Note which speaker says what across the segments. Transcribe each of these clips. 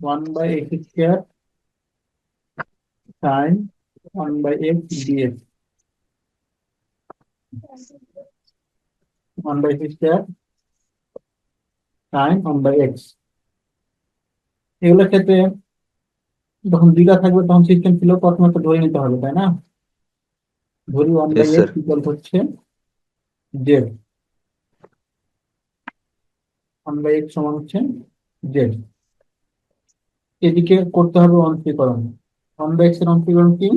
Speaker 1: One by X square sine one by X DX one by X square sine one by X এগুলোর ক্ষেত্রে যখন দুইটা থাকবে তখন সিস্টেম ছিল প্রথমে তো ধরে নিতে হবে তাই না? ধরি ওয়ান বাই. এক্স ইকুয়াল হচ্ছে জেড ওয়ান বাই এক্স সমান হচ্ছে জেড এদিকে করতে হবে অন্তরীকরণ ওয়ান বাই এক্সের অন্তরীকরণ কি?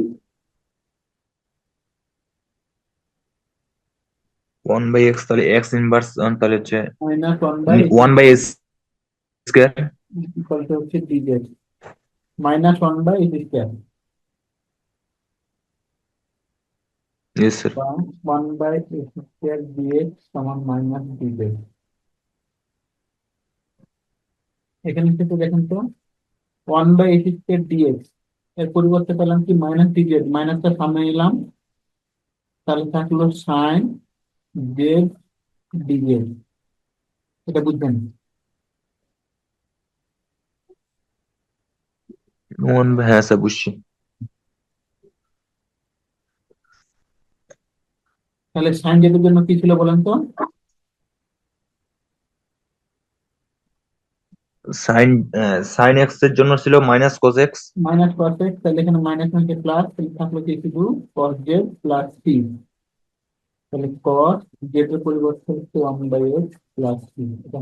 Speaker 2: ওয়ান বাই এক্স তাহলে এক্স ইনভার্স তাহলে হচ্ছে
Speaker 1: minus one by
Speaker 2: one by X square
Speaker 1: equal to হচ্ছে D Z minus one by X square সমান মাইনাস এখানে থেকে দেখেন তো one by X square DX এর পরিবর্তে পেলাম কি? মাইনাস ডি জেড মাইনাসটা সামনে নিলাম তাহলে থাকল সাইন জেড ডি জেড এটা বুঝবেন?
Speaker 2: ওয়ান হ্যাঁ স্যার বুঝছি।
Speaker 1: তাহলে সাইন জেডের জন্য কি ছিল বলেন তো?
Speaker 2: সাইন সাইন এক্সের জন্য ছিল minus cos x
Speaker 1: minus cos x তাহলে এখানে মাইনাস মানে প্লাস তাহলে থাকল কি শুধু কস জেড প্লাস সি তাহলে কস জেড এর পরিবর্তে হচ্ছে one by X plus C এটা।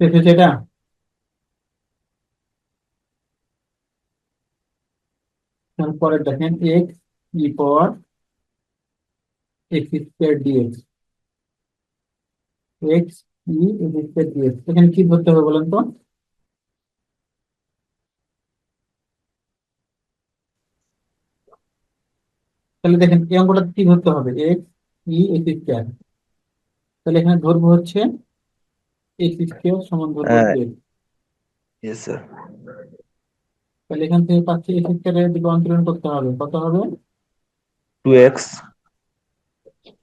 Speaker 1: শেষ এটা? তারপরে দেখেন X E power X square DX X এখানে কি ধরতে হবে বলেন তো? তাহলে দেখেন এই অঙ্কটা কি ধরতে হবে? এক্স ই এক্স স্কোয়ার তাহলে এখানে ধরবো হচ্ছে এক্স স্কোয়ার সমান ধরবো
Speaker 2: হ্যাঁ।
Speaker 1: তাহলে এখান থেকে পাচ্ছি এক্স স্কোয়ারের দিকে অন্তরণ করতে হবে। কত হবে?
Speaker 2: Two X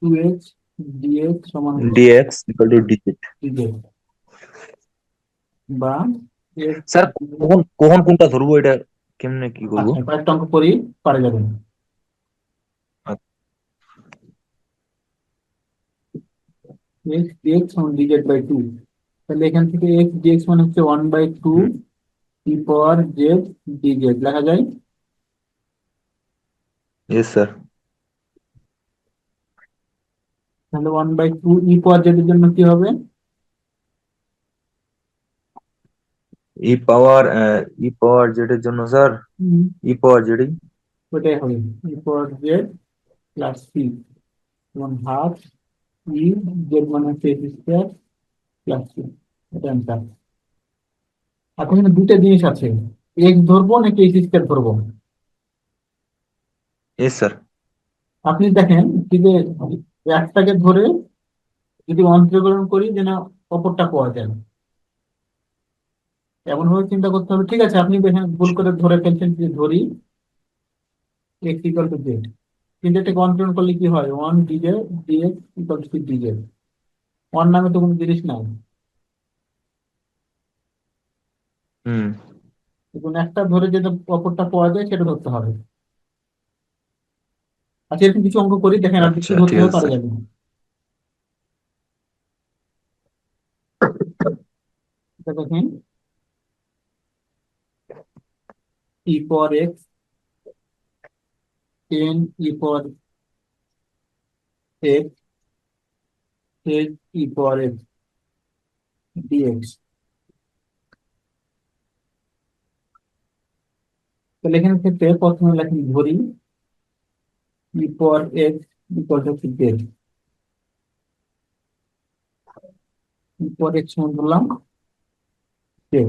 Speaker 1: two X DX সমান
Speaker 2: DX equal to digit
Speaker 1: Z বা x
Speaker 2: স্যার কখন কখন কোনটা ধরবো এটা কেমনে কি করব?
Speaker 1: আচ্ছা কয়েকটা অঙ্ক করি পারে যাবেন x dx সমান dz বাই টু তাহলে এখান থেকে x dx মানে হচ্ছে one by two E power Z dz লেখা যায়?
Speaker 2: ইয়েস স্যার
Speaker 1: তাহলে one by two E power Z এর জন্য কি হবে?
Speaker 2: ই পাওয়ার ই পাওয়ার জেড এর জন্য স্যার ই পাওয়ার জেড
Speaker 1: ওটাই হবে। E power Z plus C এবং হাফ ই জেড মানে হচ্ছে এক্স স্কোয়ার প্লাস সি এটা অ্যান্সার এখন এখানে দুটো জিনিস আছে। এক্স ধরবো নাকি এক্স স্কোয়ার ধরবো?
Speaker 2: ইয়েস স্যার
Speaker 1: আপনি দেখেন কি যে একটাকে ধরে যদি অন্তরীকরণ করি যেন অপরটা পাওয়া যায়। এমন ভাবে চিন্তা করতে হবে ঠিক আছে আপনি দেখেন ভুল করে ধরে ফেলছেন যে ধরি এক্স ইকাল টু জেড কিন্তু এটাকে অন্তরণ করলে কি হয়? One DZ DX equal to DZ one নামে তো কোনো জিনিস নাই।
Speaker 2: হুম।
Speaker 1: একটা ধরে যেটা অপরটা পাওয়া যায় সেটা ধরতে হবে। আচ্ছা এরকম কিছু অঙ্ক করি দেখেন আপনি কি
Speaker 2: আচ্ছা,
Speaker 1: ধরতে
Speaker 2: ঠিক
Speaker 1: হবে
Speaker 2: আছে।
Speaker 1: পারা যাবে দেখেন। E power X ten E power X eight E power X DX তাহলে এখানে ক্ষেত্রে প্রথমে লেখেন ধরি E power X equal to Z E power X সমান ধরলাম জেড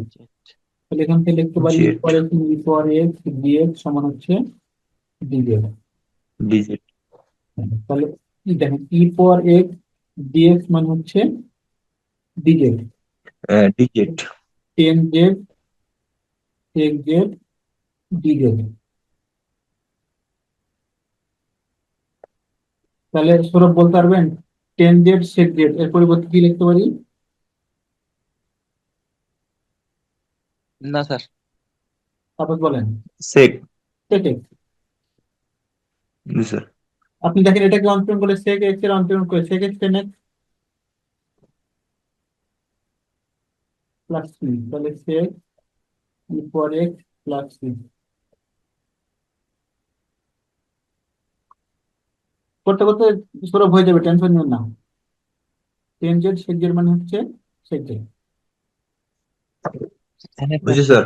Speaker 1: তাহলে এখান থেকে লিখতে পারি
Speaker 2: Z।
Speaker 1: Power X E power X DX সমান হচ্ছে ডিজেড
Speaker 2: ডিজিট
Speaker 1: তাহলে ই দেখেন ই পাওয়ার এক্স ডিএক্স মানে হচ্ছে DZ
Speaker 2: digit
Speaker 1: ten Z X Z DZ তাহলে সৌরভ বলতে পারবেন টেন জেড সেক জেড এর পরিবর্তে কি লিখতে পারি?
Speaker 3: না স্যার।
Speaker 1: তারপর বলেন।
Speaker 2: Sec
Speaker 1: sec
Speaker 2: ji sir.
Speaker 1: আপনি দেখেন এটাকে অন্তরণ করে sec এক্সের অন্তরণ করে sec x ten x plus three তাহলে sec e X x plus three করতে করতে সরব হয়ে যাবে টেনশন নিন না। টেন জেড sec z মানে হচ্ছে z
Speaker 3: এখানে
Speaker 2: বুঝছি স্যার।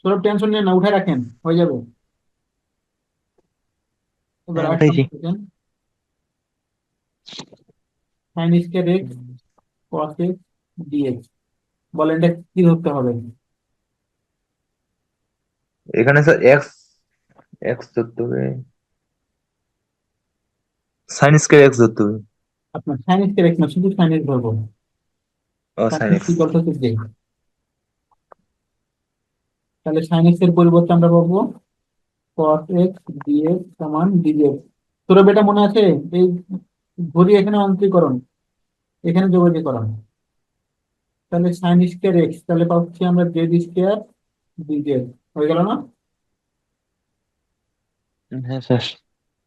Speaker 1: সৌরভ টেনশন নিয়ে না উঠে রাখেন হয়ে যাবে। এবার। Sine square X cos X DX বলেন এটা কি ধরতে হবে?
Speaker 2: এখানে স্যার এক্স এক্স ধরতে হবে। সাইন স্কয়ার এক্স ধরতে হবে।
Speaker 1: আপনার সাইন স্কয়ার এক্স না। শুধু এক্স ধরবো
Speaker 2: ও
Speaker 1: যে তাহলে এক্সের পরিবর্তে আমরা পাবো কস এক্স ডিএক্স সমান ডিএক্স সৌরভ এটা মনে আছে? এই ঘড়ি এখানে অন্তরীকরণ। এখানে যোগাযোগকরণ তাহলে সাইন স্কয়ার এক্স তাহলে পাচ্ছি আমরা জেড স্কয়ার ডিজেড হয়ে গেল না?
Speaker 3: হ্যাঁ স্যার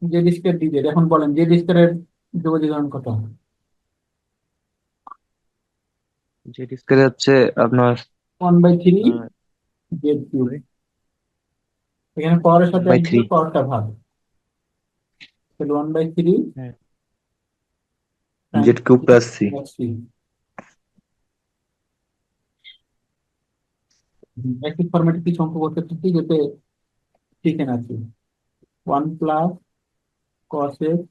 Speaker 1: জেড স্কয়ার ডিজেড এখন বলেন যে স্কয়ারের যোগাযোগকরণ কত
Speaker 3: জেড স্কয়ার হচ্ছে আপনার
Speaker 1: one by three z cube. এখানে পাওয়ারের সাথে. পাওয়ারটা ভাগ। তাহলে ওয়ান বাই থ্রি
Speaker 3: হ্যাঁ।
Speaker 2: জেড কিউব প্লাস সি
Speaker 1: একই ফরম্যাটে কিছু অঙ্ক করতে যাতে ঠিক আছে one plus cos x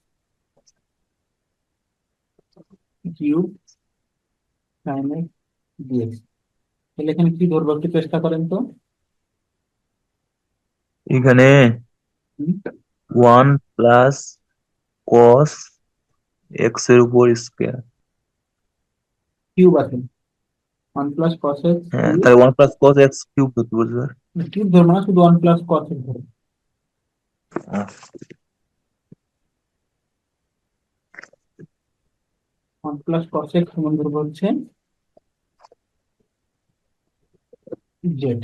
Speaker 1: cube sine x dx তাহলে এখানে কি ধরবো? একটু চেষ্টা করেন তো।
Speaker 2: এখানে
Speaker 1: হুম।
Speaker 2: ওয়ান প্লাস কস এক্সের উপর স্কয়ার।
Speaker 1: কিউব আছে। ওয়ান প্লাস কস এক্স
Speaker 2: হ্যাঁ তাহলে one plus cos x cube ধরতে বলছে। স্যার
Speaker 1: কিউব ধরবো না শুধু ওয়ান প্লাস কস এক্স ধরবো। ওয়ান প্লাস কস এক্স সমান ধরবো হচ্ছে জেড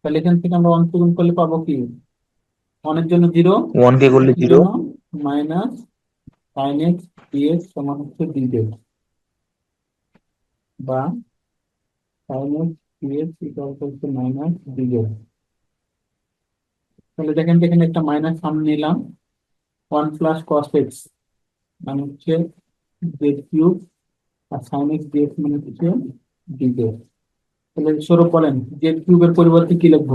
Speaker 1: তাহলে এখান থেকে আমরা ওয়ান গুণ করলে পাবো কি? ওয়ানের জন্য জিরো
Speaker 2: ওয়ান কে করলে zero
Speaker 1: minus sine x dx সমান হচ্ছে ডিজেড বা সাইন এক্স ডিএক্স ইকুয়াল হচ্ছে মাইনাস ডিজেড তাহলে দেখেন এখানে একটা মাইনাস সামনে নিলাম। ওয়ান প্লাস কস এক্স মানে হচ্ছে জেড কিউব আর সাইন এক্স ডিএক্স মানে হচ্ছে ডিজেড তাহলে সৌরভ বলেন জেড কিউবের পরিবর্তে কি লিখব?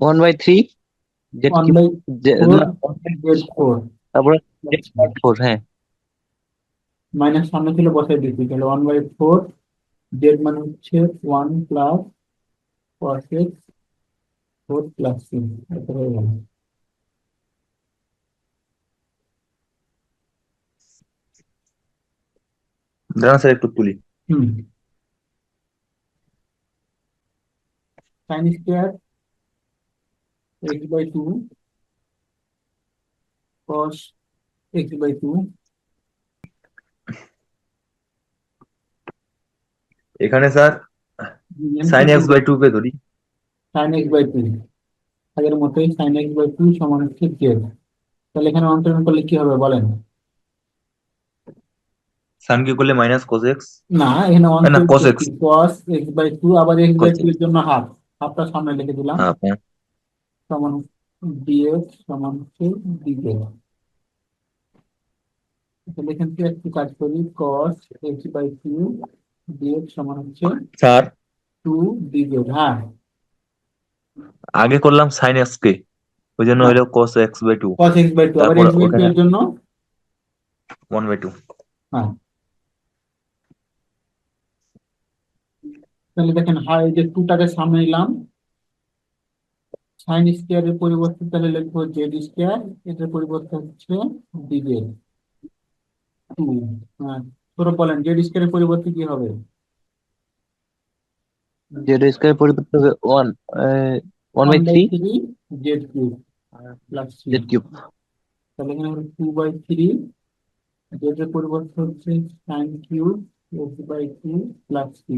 Speaker 3: One by three
Speaker 1: one by z four
Speaker 3: তারপরে ফোর হ্যাঁ।
Speaker 1: মাইনাস সামনে ছিল বসাই দিচ্ছি। তাহলে ওয়ান বাই ফোর জেড মানে হচ্ছে one plus cos x four plus three এটা হয়ে গেল।
Speaker 2: দাঁড়ান স্যার একটু তুলি
Speaker 1: sine square x by two
Speaker 2: এখানে sir sine x by two কে ধরি।
Speaker 1: সাইন এক্স বাই টু আগের মতোই সাইন এক্স বাই টু সমান হচ্ছে জেড তাহলে এখানে অন্তরণ করলে কি হবে বলেন?
Speaker 2: সাইন কে করলে মাইনাস কস এক্স
Speaker 1: না এখানে ওয়ান
Speaker 2: না, cos x।
Speaker 1: cos x by two আবার x এর জন্য হাফ হাফটা সামনে লিখে দিলাম।
Speaker 2: হ্যাঁ হ্যাঁ
Speaker 1: সমান dx সমান হচ্ছে তাহলে এখান থেকে একটু কাজ করি। Cos x by two dx সমান হচ্ছে
Speaker 2: স্যার
Speaker 1: টু dz হ্যাঁ।
Speaker 2: আগে করলাম এক্স কে। ওই জন্য হলো cos x by two
Speaker 1: cos x by two আবার x বাই টু এর জন্য?
Speaker 2: ওয়ান বাই টু
Speaker 1: হ্যাঁ। তাহলে দেখেন হাই যে টুটাকে সামনে নিলাম সাইন স্কোয়ারের পরিবর্তে তাহলে লিখব জেড স্কোয়ার এটার পরিবর্তে হচ্ছে ডিজেড টু হ্যাঁ তোরা বলেন জেড স্কোয়ারের পরিবর্তে কি হবে?
Speaker 3: জেড স্কয়ার পরিবর্তে হবে one one by three?
Speaker 1: Z cube plus three.
Speaker 3: Z cube.
Speaker 1: তাহলে এখানে টু বাই থ্রি জেড এর পরিবর্তে হচ্ছে sine cube x by two plus c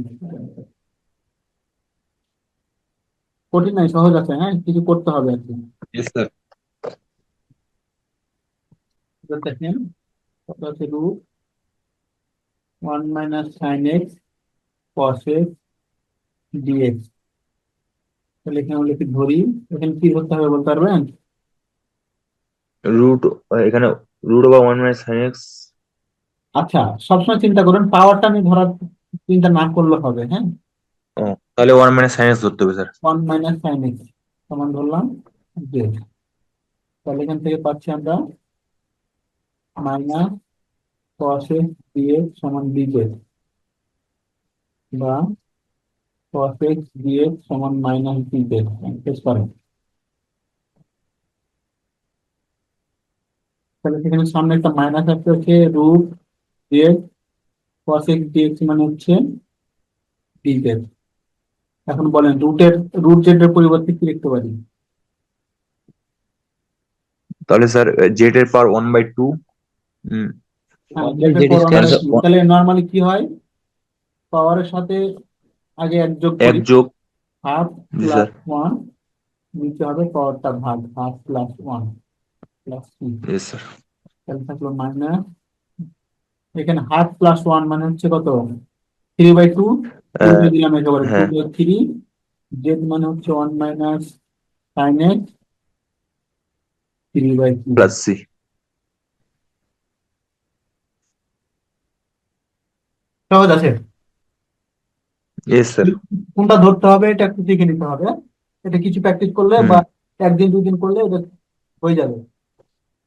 Speaker 1: কঠিন নাই সহজ আছে হ্যাঁ? কিছু করতে হবে আর কি। দেখেন কত আছে root one minus sine x cos x dx তাহলে এখানে আমরা কি ধরি এখানে কি ধরতে হবে বলতে পারবেন?
Speaker 2: রুট এখানে root over one minus sine x
Speaker 1: আচ্ছা সবসময় চিন্তা করুন পাওয়ারটা আমি ধরার চিন্তা না করলে হবে হ্যাঁ?
Speaker 2: তাহলে ওয়ান মাইনাস সাইন এক্স ধরতে হবে sir
Speaker 1: one minus sine x সমান ধরলাম জেড তাহলে এখান থেকে পাচ্ছি আমরা মাইনাস কস এক্স ডিএক্স সমান ডিজেড বা কস এক্স ডিএক্স সমান মাইনাস ডিজেড শেষ করেন তাহলে সেখানে সামনে একটা মাইনাস আসতে হচ্ছে root z cos x dx মানে হচ্ছে ডিজেড এখন বলেন রুটের রুট জেড এর পরিবর্তে কি লিখতে পারি?
Speaker 2: তাহলে স্যার জেড এর পাওয়ার ওয়ান বাই টু
Speaker 1: হ্যাঁ, তাহলে নর্মালি কি হয়? পাওয়ারের সাথে আগে এক যোগ
Speaker 2: এক যোগ।
Speaker 1: হাফ প্লাস ওয়ান নিচে হবে পাওয়ারটা ভাগ half plus one plus
Speaker 2: sir
Speaker 1: তাহলে থাকল মাইনাস এখানে হাফ প্লাস ওয়ান মানে হচ্ছে কত? থ্রি বাই টু দিলাম একেবারে টু
Speaker 2: হ্যাঁ।
Speaker 1: বাই থ্রি জেড মানে হচ্ছে one minus sine x three by two
Speaker 2: plus c
Speaker 1: সহজ আছে?
Speaker 2: স্যার
Speaker 1: কোনটা ধরতে হবে এটা একটু দেখে নিতে হবে। এটা কিছু প্র্যাকটিস করলে। বা একদিন দুদিন করলে এটা হয়ে যাবে।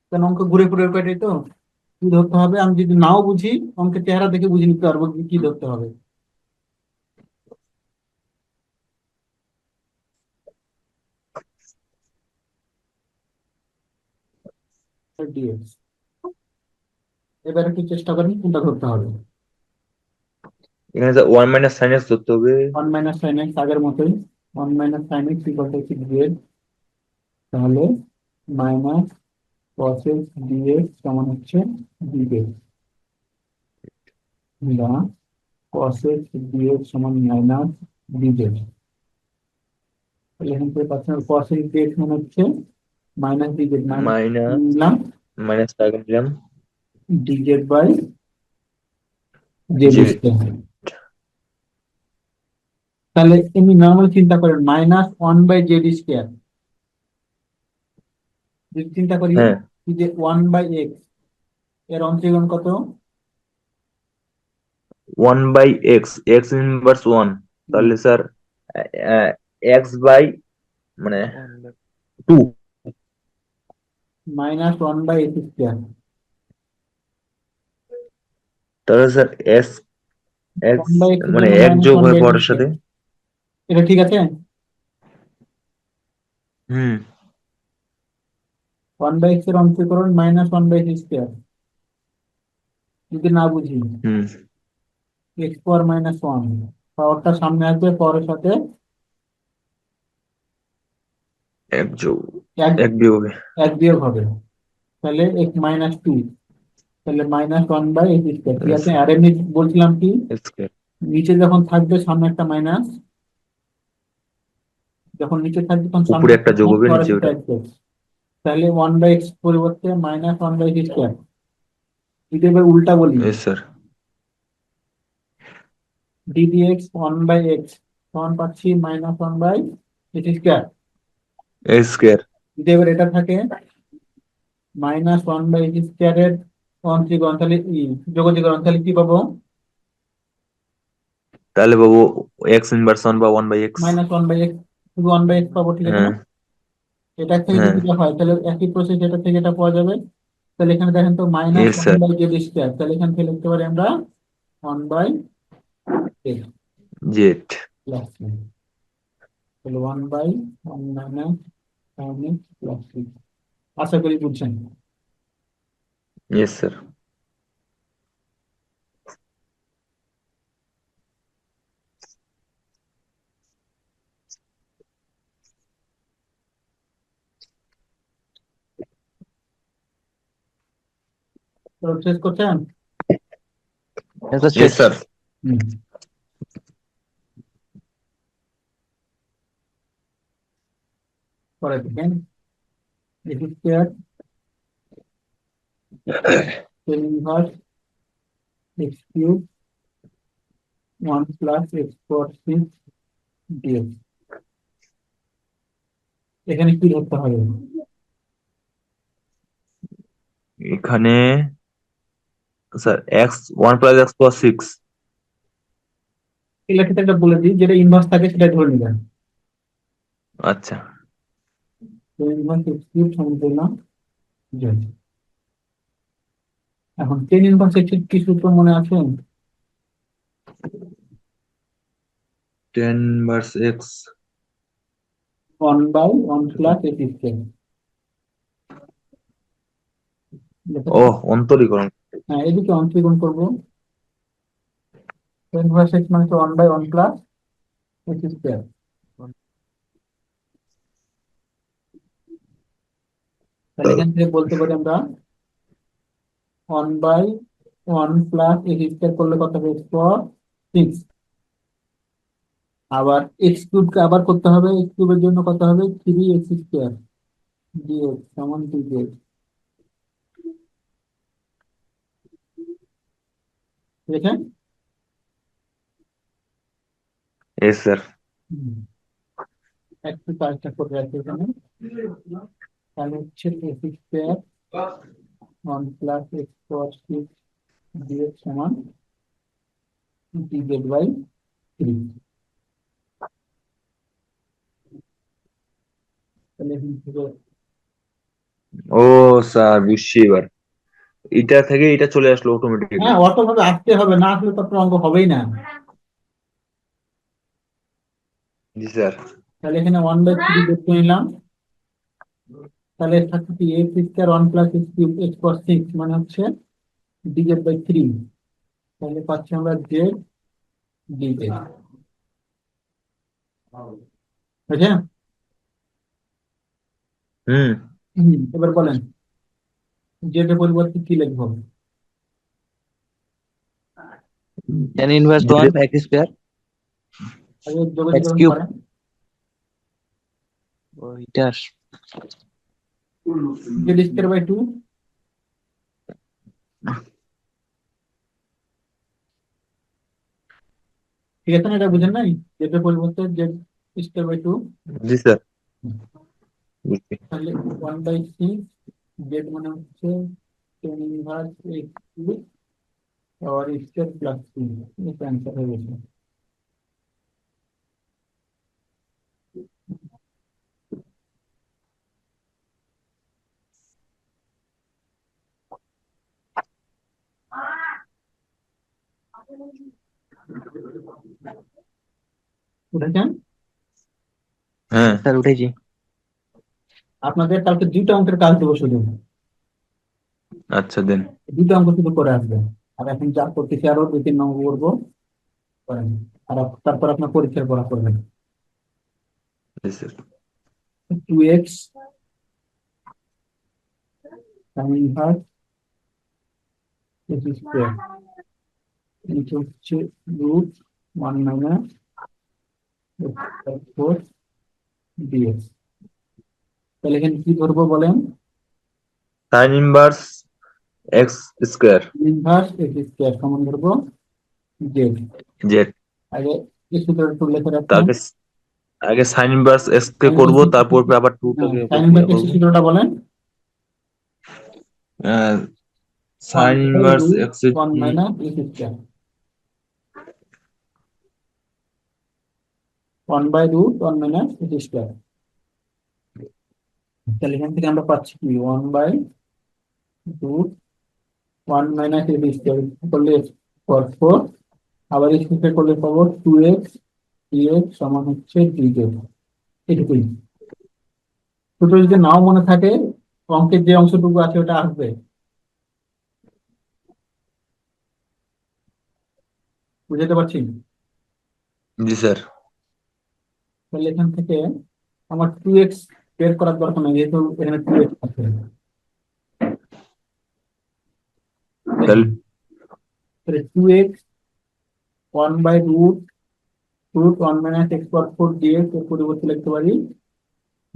Speaker 1: কারণ অঙ্ক ঘুরে ঘুরে পেটে তো? কি ধরতে হবে? আমি যদি নাও বুঝি অঙ্কের চেহারা দেখে বুঝে নিতে পারব কি ধরতে হবে। Dx এবার একটু চেষ্টা করেন কোনটা ধরতে হবে।
Speaker 2: এখানে ওয়ান মাইনাস সাইন এক্স ধরতে হবে।
Speaker 1: ওয়ান মাইনাস সাইন এক্স আগের মতোই। One minus sine x equal to হচ্ছে জেড তাহলে মাইনাস কস এক্স ডিএক্স সমান হচ্ছে ডিএক্স বা কস এক্স ডিএক্স সমান মাইনাস ডিজেড তাহলে এখান থেকে পাচ্ছেন কস এক্স ডিএক্স মানে হচ্ছে মাইনাস ডিজেড মাইনাস
Speaker 2: মাইনাস
Speaker 1: নিলাম।
Speaker 2: মাইনাস টাকা দিলাম।
Speaker 1: DZ by z. তাহলে এমনি নর্মাল চিন্তা করেন minus one by z square. যদি চিন্তা করি
Speaker 2: হ্যাঁ।
Speaker 1: কি যে ওয়ান বাই এক্সের অন্তরীকরণ কত?
Speaker 2: One by x x inverse one তাহলে স্যার এক্স বাই মানে two
Speaker 1: minus one by x square
Speaker 2: তাহলে sir x x
Speaker 1: 1 by x
Speaker 2: মানে এক যোগ
Speaker 1: 1
Speaker 2: হয় পরের
Speaker 1: x
Speaker 2: সাথে
Speaker 1: এটা ঠিক আছে?
Speaker 2: হুম।
Speaker 1: ওয়ান বাই এক্সের অন্তরীকরণ minus one by x square যদি না বুঝি।
Speaker 2: Hmm.
Speaker 1: X power minus one পাওয়ারটা সামনে আসবে পাওয়ারের সাথে
Speaker 2: এক যোগ।
Speaker 1: এক
Speaker 2: এক বিয়োগ হবে।
Speaker 1: এক বিয়োগ হবে। তাহলে এক্স মাইনাস টু তাহলে minus one by x square ঠিক আছে? আর এমনি বলছিলাম কি? নিচে যখন থাকবে সামনে একটা মাইনাস যখন নিচে থাকবে তখন সামনে
Speaker 2: একটা যোগ হবে, নিচে ওটা।
Speaker 1: তাহলে ওয়ান বাই এক্স পরিবর্তে minus one by x square যদি এবার উল্টা বলি।
Speaker 2: Sir
Speaker 1: d d x one by x তখন পাচ্ছি minus one by x square
Speaker 2: square
Speaker 1: যদি এবার এটা থাকে মাইনাস ওয়ান বাই স্কয়ারের অন্তরীকরণ তাহলে ই যোগজীকরণ তাহলে কি পাবো?
Speaker 2: তাহলে বাবু এক্স ইনভার্স ওয়ান বা one by x
Speaker 1: minus one by x শুধু ওয়ান বাই এক্স পাবো ঠিক আছে
Speaker 2: হ্যাঁ।
Speaker 1: এটা থেকে
Speaker 2: হ্যাঁ।
Speaker 1: যদি হয় তাহলে একই প্রসেস এটা থেকে এটা পাওয়া যাবে তাহলে এখানে দেখেন তো minus one by z square তাহলে এখান থেকে লিখতে পারি আমরা ওয়ান বাই
Speaker 2: জেড
Speaker 1: তাহলে one by one minus sine x plus three আশা করি বুঝছেন
Speaker 2: ইয়েস স্যার
Speaker 1: তো শেষ করছেন
Speaker 3: Yes, sir.
Speaker 2: ইয়েস
Speaker 1: দেখেন x square tan inverse x cube one plus x four six dx এখানে কি ধরতে হবে?
Speaker 2: এখানে sir x one plus x six
Speaker 1: এগুলা ক্ষেত্রে একটা বলে দিই যেটা ইনভার্স থাকে সেটা ধরে নিবেন।
Speaker 2: আচ্ছা।
Speaker 1: ইনভার্স এক্স কিউব সমান করলাম জেড এখন টেন ইনভার্স এক্স কি সূত্র মনে আছে?
Speaker 2: Tan verse x
Speaker 1: one by one plus x square
Speaker 2: ও অন্তরীকরণ।
Speaker 1: হ্যাঁ এদিকে অন্তরীকরণ করব। টেন ইনভার্স এক্স মানে one by one plus x square তাহলে এখান থেকে বলতে পারি আমরা one by one plus x square করলে কত হবে? এক্স পাওয়ার সিক্স আবার এক্স কিউবকে আবার করতে হবে এক্স কিউবের জন্য কত হবে? থ্রি এক্স স্কোয়ার ডিএক্স সমান টু জেড দেখেন?
Speaker 2: এস স্যার
Speaker 1: একটু কাজটা করে রাখি এখানে। তাহলে হচ্ছে x square one plus x power six dx সমান ডিজেড বাই থ্রি
Speaker 2: ও স্যার বুঝছি এবার। এটা থেকে এটা চলে আসলো অটোমেটিকলি
Speaker 1: হ্যাঁ অতভাবে আসতে হবে না আসলে তো অঙ্ক হবেই না।
Speaker 2: জি স্যার।
Speaker 1: তাহলে এখানে ওয়ান বাই থ্রি দেখতে নিলাম। তাহলে থাকছে কি x square one plus x cube x power six মানে হচ্ছে ডিজেড বাই থ্রি তাহলে পাচ্ছি আমরা জেড ডিজেড
Speaker 2: হুম।
Speaker 1: হুম, এবার বলেন জেড এর পরিবর্তে কি লিখব
Speaker 3: tan inverse one x square
Speaker 1: আগে যোগাযোগ
Speaker 3: cube.
Speaker 1: করেন
Speaker 3: ওইটার
Speaker 1: জেড স্কোয়ার বাই টু ঠিক আছে না এটা বুঝেন নাই জেড এর পরিবর্তে জেড স্কোয়ার বাই টু
Speaker 2: জি স্যার বুঝছি
Speaker 1: তাহলে ওয়ান বাই সিক্স জেড মানে হচ্ছে টেন ইনভার্স এক্স কিউব আর স্কোয়ার প্লাস থ্রি এটা অ্যান্সার হয়ে গেছে
Speaker 2: হ্যাঁ।
Speaker 3: স্যার উঠেছি।
Speaker 1: আপনাদের কালকে দুইটা অঙ্কের কাজ দেবো শুধু।
Speaker 2: আচ্ছা দেন।
Speaker 1: দুটো অঙ্ক শুধু করে আসবে। আর এখন যা করতেছি আরও দুই তিন অঙ্ক করব। করেন। আর তারপর আপনার পরীক্ষার পড়া করবেন। টু এক্স সাইন ইনভার্স নিচে হচ্ছে root one minus four dx তাহলে এখানে কি ধরবো বলেন?
Speaker 2: Sine inverse x square
Speaker 1: inverse x square সমান ধরবো? জেড
Speaker 2: জেড
Speaker 1: আগে এই সূত্রটা একটু লিখে রাখবেন
Speaker 2: তাকে আগে সাইন ইনভার্স এক্স কে করব তারপর আবার টু টাকে
Speaker 1: সাইন ইনভার্স এক্স সূত্রটা বলেন।
Speaker 2: Sine inverse x
Speaker 1: one minus x square one by root one minus x square তাহলে এখান থেকে আমরা পাচ্ছি কি? One by root one minus x square করলে ফোর ফোর আবার এক্স স্কোয়ার করলে পাবো টু এক্স এক্স সমান হচ্ছে দুই এটুকুই। দুটো যদি নাও মনে থাকে, অঙ্কের যে অংশটুকু আছে ওটা আসবে। বুঝতে পারছি?
Speaker 2: জি, স্যার।
Speaker 1: তাহলে এখান থেকে আমার টু এক্স বের করার দরকার নেই যেহেতু এখানে টু এক্স আছে।
Speaker 2: তাহলে
Speaker 1: two x one by root root one minus x power four dx এর পরিবর্তে লিখতে পারি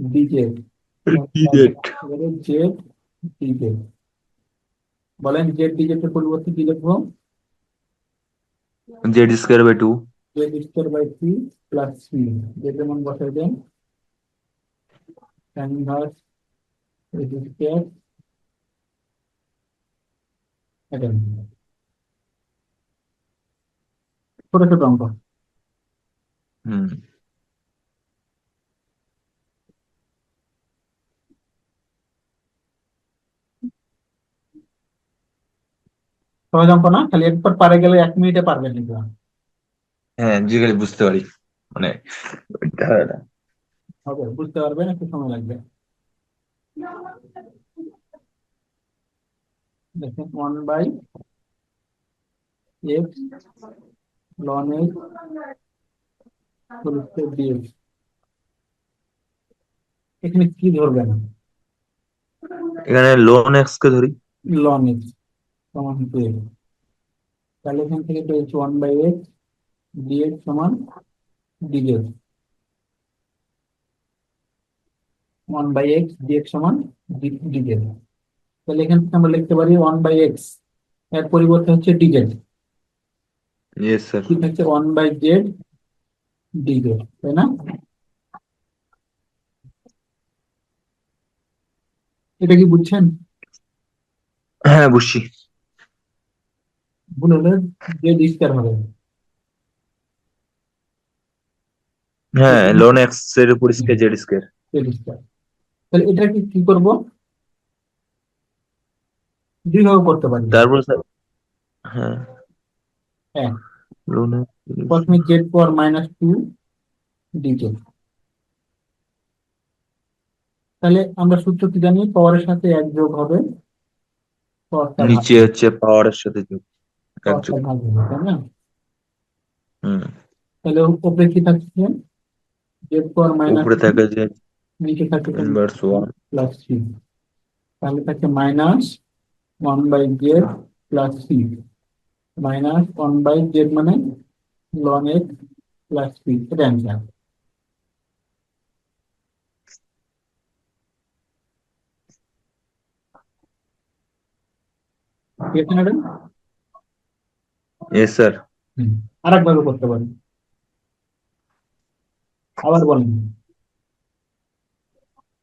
Speaker 1: ডিজেড জেড ডিজেড বলেন জেড ডিজেড এর পরিবর্তে কি লিখব?
Speaker 2: Z square by two
Speaker 1: z square by three plus three z এর মান বসাই দেন tan ইনভার্স এক্স স্কোয়ার এটা ছোট ছোট অঙ্ক
Speaker 2: হুম।
Speaker 1: সহজ অঙ্ক না? খালি একবার পারে গেলে এক মিনিটে পারবেন এগুলো
Speaker 2: হ্যাঁ জিগালি বুঝতে পারি। মানে
Speaker 1: হবে বুঝতে পারবেন একটু সময় লাগবে। দেখেন one by x ln x dx এখানে কি ধরবেন?
Speaker 2: এখানে লোন এক্স কে ধরি।
Speaker 1: লন এক্স সমান টু তাহলে এখান থেকে পেয়েছি ওয়ান বাই এক্স ডিএক্স সমান dx one by x dx সমান ডিজেড তাহলে এখান আমরা লিখতে পারি ওয়ান বাই এক্সের পরিবর্তে হচ্ছে ডিজেড
Speaker 2: ইয়েস স্যার
Speaker 1: কি থাকছে? ওয়ান বাই জেড ডিজেড তাই না? এটা কি বুঝছেন?
Speaker 2: হ্যাঁ বুঝছি।
Speaker 1: ভুল হলে জেড স্কয়ার হবে।
Speaker 2: হ্যাঁ লোন এক্সের উপর স্কোয়ার জেড স্কোয়ার
Speaker 1: তাহলে এটা কি কি করব? দুই ভাবে করতে পারি।
Speaker 2: তারপর স্যার হ্যাঁ।
Speaker 1: হ্যাঁ।
Speaker 2: লোন
Speaker 1: প্রথমে z power minus two dz তাহলে আমরা সূত্র কি জানি? পাওয়ারের সাথে এক যোগ হবে।
Speaker 2: নিচে হচ্ছে পাওয়ারের সাথে যোগ এক যোগ।
Speaker 1: তাহলে উপরে কি থাকছে? জেড পাওয়ার মাইনাস
Speaker 2: উপরে থাকে যে
Speaker 1: নিচে থাকে
Speaker 2: ইনভার্স ওয়ান
Speaker 1: প্লাস থ্রি তাহলে থাকে minus one by z plus three minus one by z মানে লন এক্স প্লাস থ্রি এটা অ্যান্সার ঠিক আছে ম্যাডাম
Speaker 2: ইয়েস স্যার
Speaker 1: আর একভাবে করতে পারি আবার বলেন।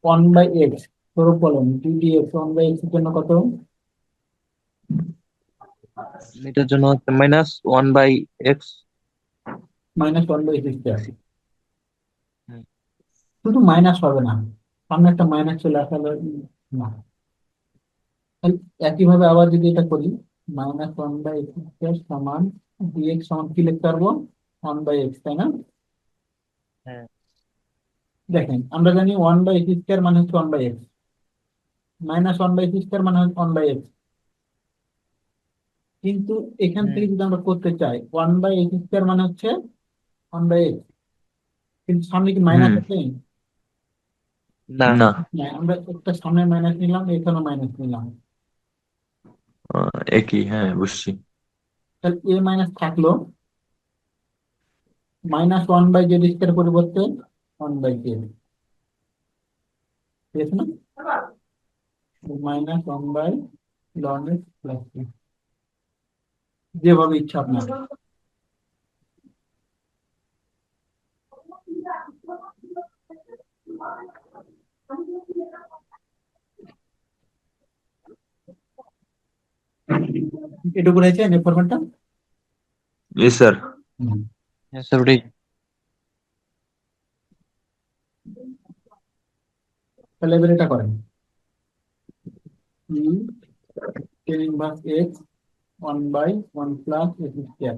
Speaker 1: ওয়ান বাই এক্স স্বরূপ বলেন ডিডি এক্স ওয়ান বাই এক্সের জন্য কত?
Speaker 3: এটার জন্য হচ্ছে minus one by x
Speaker 1: minus one by x. শুধু মাইনাস হবে না সামনে একটা মাইনাস চলে আসলে না। একইভাবে আবার যদি এটা করি মাইনাস ওয়ান বাই এক্স সমান ডিএক্স সমান কি লিখতে পারব? ওয়ান বাই এক্স তাই না?
Speaker 3: হ্যাঁ।
Speaker 1: দেখেন আমরা জানি ওয়ান বাই এক্স স্কোয়ার মানে হচ্ছে one by x minus one by x square মানে হচ্ছে ওয়ান বাই এক্স কিন্তু এখান থেকে যদি আমরা করতে চাই ওয়ান বাই এক্স স্কোয়ার মানে হচ্ছে ওয়ান বাই এক্স কিন্তু সামনে কি মাইনাস
Speaker 2: হুম।
Speaker 1: আছে?
Speaker 3: না।
Speaker 2: না।
Speaker 1: না আমরা একটা সামনে মাইনাস নিলাম এখানেও মাইনাস নিলাম।
Speaker 2: একই হ্যাঁ বুঝছি।
Speaker 1: তাহলে এ মাইনাস থাকল। Minus one by z square পরিবর্তে ওয়ান বাই জেড ঠিক আছে না? Minus one by loan x plus যেভাবে ইচ্ছা আপনার। এটুকু রয়েছে নেট ফরম্যাটটা
Speaker 2: ইয়েস স্যার
Speaker 3: হ্যাঁ স্যার ওটাই
Speaker 1: তাহলে এবার এটা করেন। Tan inverse x one by one plus x square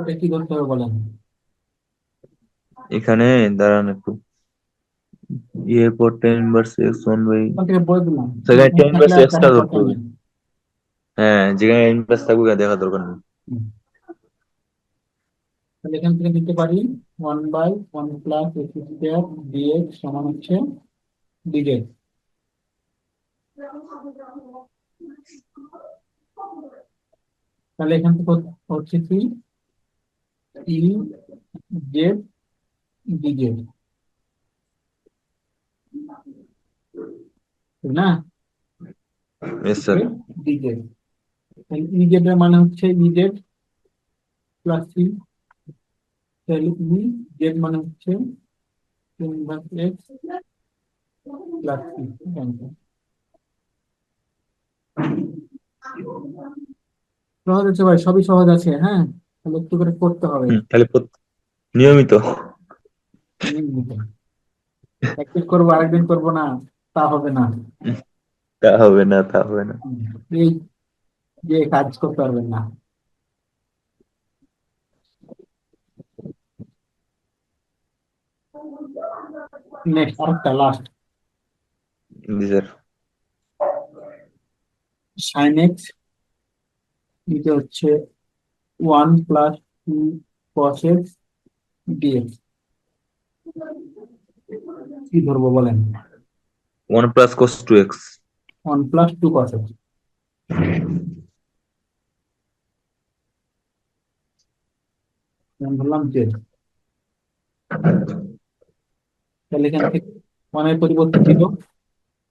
Speaker 1: এটা কি করতে হবে বলেন?
Speaker 2: এখানে দাঁড়ান একটু। ইয়ে পর tan inverse x one by সেখানে টেন ইনভার্স এক্সটা ধরতে হবে। হ্যাঁ যেখানে ইনভার্স থাকবে দেখা দরকার নেই।
Speaker 1: তাহলে এখান থেকে নিতে পারি one by one plus x square dx সমান হচ্ছে ডিজেড তাহলে এখান থেকে হচ্ছে- কি? ই জেড ডিজেড না? ডিজেড ইজেড এর মানে হচ্ছে ইজেড প্লাস সি তাহলে ই জেড মানে হচ্ছে ইনভার্স এক্স প্লাস সি সহজ আছে ভাই সবই সহজ আছে হ্যাঁ? তাহলে একটু করে করতে হবে।
Speaker 2: তাহলে নিয়মিত।
Speaker 1: প্র্যাকটিস করব আরেকদিন করব না তা হবে না।
Speaker 2: তা হবে না তা হবে না।
Speaker 1: এই যে কাজ করতে পারবেন না। নেক্সট আরেকটা লাস্ট
Speaker 2: জি স্যার
Speaker 1: সাইন এক্স এটা হচ্ছে one plus two cos x dx কি ধরবো বলেন?
Speaker 2: One plus cos two x
Speaker 1: one plus two cos x ধরলাম জেড তাহলে এখান থেকে ওয়ানের পরিবর্তে ছিল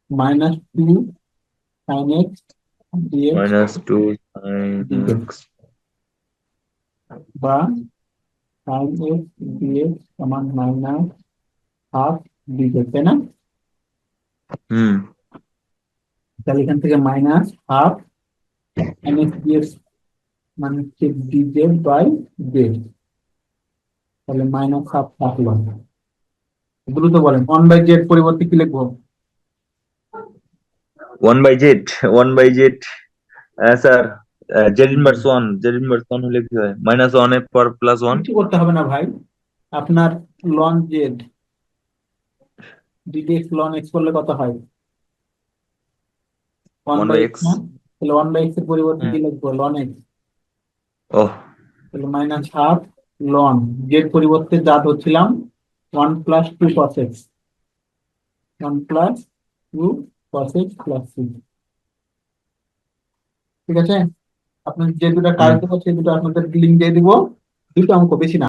Speaker 1: minus two sine x
Speaker 2: minus two sine x
Speaker 1: বা সাইন এক্স ডিএক্স সমান মাইনাস হাফ ডিজেড তাই না?
Speaker 2: হুম।
Speaker 1: তাহলে এখান থেকে minus half sine x dx মানে হচ্ছে ডিজেড বাই জেড তাহলে মাইনাস হাফ থাকল দ্রুত বলেন ওয়ান বাই জেড পরিবর্তে কি লিখব?
Speaker 2: One by z one by z sir z inverse one z inverse one হলে কি হয়? মাইনাস ওয়ানের পর প্লাস ওয়ান
Speaker 1: কিছু করতে হবে না ভাই। আপনার ln z ddx ln x করলে কত হয়? ওয়ান বাই এক্স তাহলে ওয়ান বাই এক্সের পরিবর্তে কি লিখব? লন এক্স
Speaker 2: ও
Speaker 1: তাহলে মাইনাস হাফ লন জেড পরিবর্তে যা ধরছিলাম one plus two cos x. One plus two cos x plus c ঠিক আছে? আপনার যে দুটো কাজ দেবো সেই দুটো আপনাদের লিঙ্ক দিয়ে দিব। দুটো অঙ্ক বেশি না।